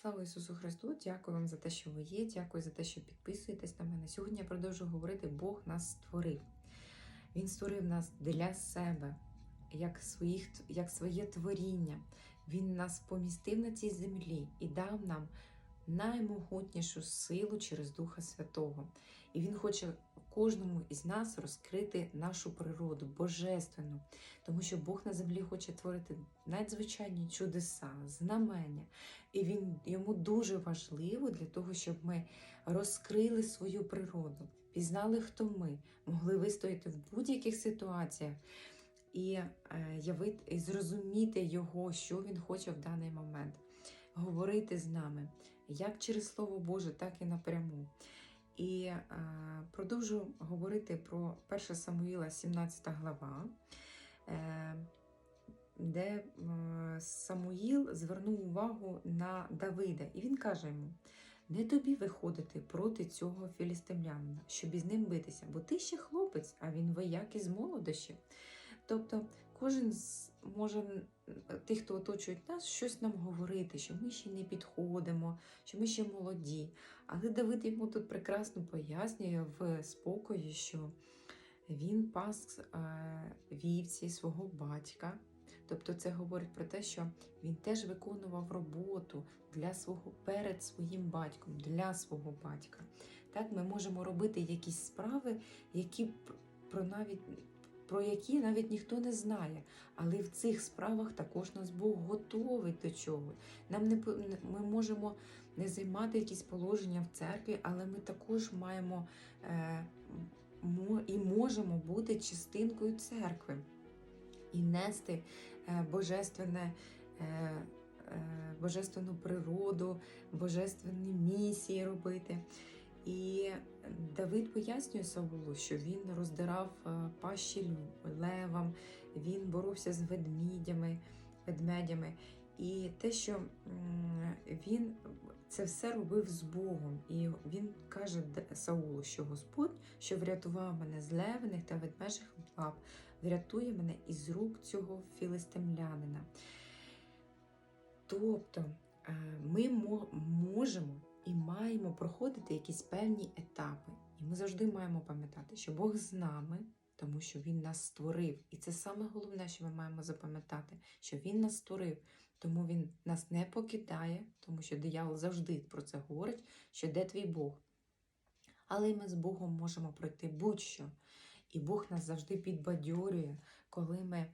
Слава Ісусу Христу! Дякую вам за те, що ви є. Дякую за те, що підписуєтесь на мене. Сьогодні я продовжую говорити: Бог нас створив. Він створив нас для себе, як, своїх, як своє творіння. Він нас помістив на цій землі і дав нам наймогутнішу силу через Духа Святого. І Він хоче кожному із нас розкрити нашу природу, божественну, тому що Бог на землі хоче творити надзвичайні чудеса, знамення. І він йому дуже важливо для того, щоб ми розкрили свою природу, пізнали, хто ми, могли вистояти в будь-яких ситуаціях і е, і зрозуміти його, що він хоче в даний момент, говорити з нами, як через Слово Боже, так і напряму. І е, продовжу говорити про 1 Самуїла, 17 глава, е, де е, Самуїл звернув увагу на Давида, і він каже йому: не тобі виходити проти цього філістимлянина, щоб із ним битися, бо ти ще хлопець, а він вояк із молодощі. Тобто кожен з- може тих, хто оточують нас, щось нам говорити, що ми ще не підходимо, що ми ще молоді. Але Давид йому тут прекрасно пояснює в спокої, що він пас е, вівці свого батька. Тобто це говорить про те, що він теж виконував роботу для свого перед своїм батьком, для свого батька. Так ми можемо робити якісь справи, які про навіть про які навіть ніхто не знає. Але в цих справах також нас Бог готовий до чого. Нам не ми можемо не займати якісь положення в церкві, але ми також маємо е, і можемо бути частинкою церкви і нести е, божественне. Е, е, Божественну природу, божественні місії робити. І Давид пояснює Саулу, що він роздирав е, пащі левам, він боровся з ведмідями, ведмедями. І те, що він це все робив з Богом. І він каже Саулу, що Господь, що врятував мене з левиних та ведмежих лап, врятує мене із рук цього філистимлянина. Тобто е, ми можемо і маємо проходити якісь певні етапи. І ми завжди маємо пам'ятати, що Бог з нами, тому що Він нас створив. І це саме головне, що ми маємо запам'ятати, що Він нас створив, тому Він нас не покидає, тому що диявол завжди про це говорить, що де твій Бог. Але ми з Богом можемо пройти будь-що. І Бог нас завжди підбадьорює, коли ми,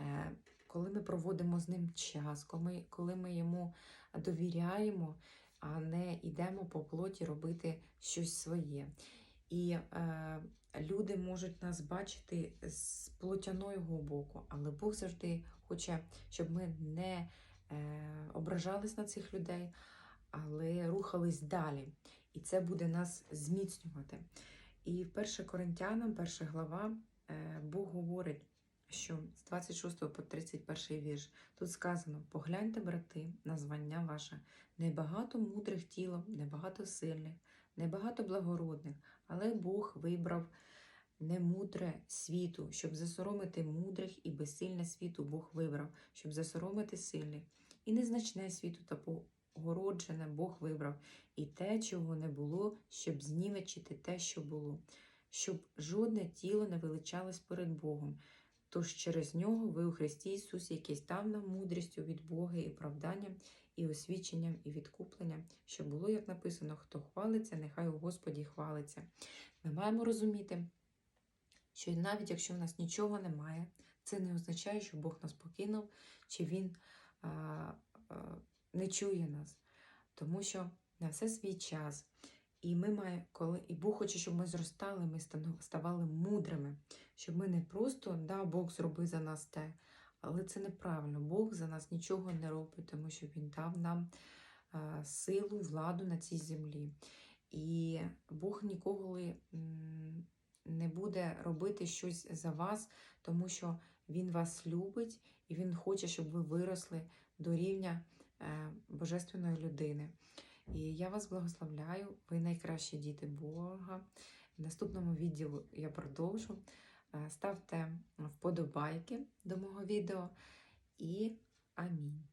е, коли ми проводимо з ним час, коли ми, коли ми йому довіряємо, а не йдемо по плоті робити щось своє. І е, люди можуть нас бачити з плотяного боку, але Бог завжди хоче, щоб ми не е, ображались на цих людей, але рухались далі. І це буде нас зміцнювати. І в 1 Коринтянам, перша глава, е, Бог говорить, що? З 26 по 31 вірш. Тут сказано: погляньте, брати, на звання ваше, небагато мудрих тілом, небагато сильних, небагато благородних, але Бог вибрав немудре світу, щоб засоромити мудрих і безсильне світу Бог вибрав, щоб засоромити сильних, і незначне світу та погороджене Бог вибрав, і те, чого не було, щоб знівечити те, що було, щоб жодне тіло не величалось перед Богом. Тож через нього ви у Христі Ісусі, який став нам мудрістю від Бога і оправданням, і освіченням, і відкупленням, що було, як написано, хто хвалиться, нехай у Господі хвалиться. Ми маємо розуміти, що навіть якщо в нас нічого немає, це не означає, що Бог нас покинув, чи Він а, а, не чує нас. Тому що на все свій час. І ми маємо, коли і Бог хоче, щоб ми зростали, ми ставали мудрими, щоб ми не просто да, Бог зроби за нас те, але це неправильно. Бог за нас нічого не робить, тому що Він дав нам а, силу, владу на цій землі. І Бог ніколи не буде робити щось за вас, тому що Він вас любить і Він хоче, щоб ви виросли до рівня е, божественної людини. І я вас благословляю, ви найкращі діти Бога. В наступному відділу я продовжу. Е, Ставте вподобайки до мого відео і амінь.